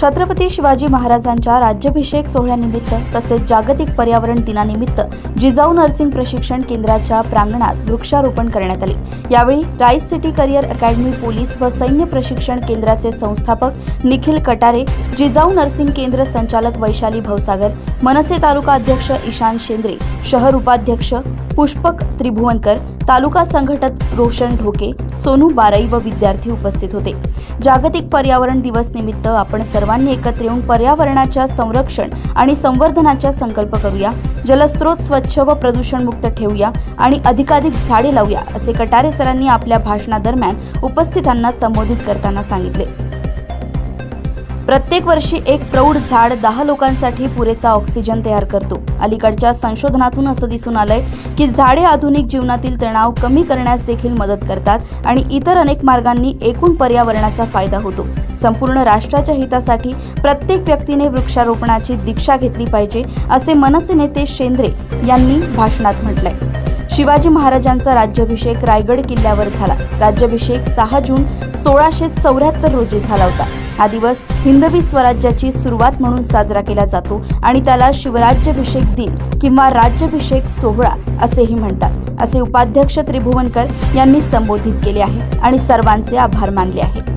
छत्रपती शिवाजी महाराजांच्या राज्याभिषेक सोहळ्यानिमित्त तसेच जागतिक पर्यावरण दिनानिमित्त जिजाऊ नर्सिंग प्रशिक्षण केंद्राच्या प्रांगणात वृक्षारोपण करण्यात आले. यावेळी rice city career academy police व सैन्य प्रशिक्षण केंद्राचे संस्थापक निखिल कटारे जिजाऊ नर्सिंग केंद्र संचालक वैशाली भवसागर मनसे तालुका अध्यक्ष ईशान शेंद्रे शहर उपाध्यक्ष पुष्पक त्रिभुवनकर तालुका संघटक रोशन ढोके सोनू बाराई व विद्यार्थी उपस्थित होते. जागतिक पर्यावरण दिवस निमित्त आपण सर्वांनी एकत्र येऊन पर्यावरणाच्या संरक्षण आणि संवर्धनाचा संकल्प करूया. जलस्रोत स्वच्छ व प्रदूषणमुक्त ठेवूया आणि अधिकाधिक झाडे लावूया असे कटारे सरांनी आपल्या भाषणादरम्यान उपस्थितांना संबोधित करताना सांगितले. प्रत्येक वर्षी एक प्रौढ झाड दहा लोकांसाठी पुरेसा ऑक्सिजन तयार करतो. अलीकडच्या संशोधनातून असं दिसून आलंय की झाडे आधुनिक जीवनातील तणाव कमी करण्यास देखील मदत करतात आणि इतर अनेक मार्गांनी एकूण पर्यावरणाचा फायदा होतो. संपूर्ण राष्ट्राच्या हितासाठी प्रत्येक व्यक्तीने वृक्षारोपणाची दीक्षा घेतली पाहिजे असे मनसे नेते शेंद्रे यांनी भाषणात म्हटलंय. शिवाजी महाराजांचा राज्याभिषेक रायगड किल्ल्यावर झाला. राज्याभिषेक सहा जून सोळाशे चौऱ्याहत्तर रोजी झाला होता. हा दिवस हिंदवी स्वराज्याची सुरुवात म्हणून साजरा केला जातो आणि त्याला शिवराज्याभिषेक दिन किंवा राज्याभिषेक सोहळा असेही म्हणतात असे उपाध्यक्ष त्रिभुवनकर यांनी संबोधित केले आहे आणि सर्वांचे आभार मानले आहेत.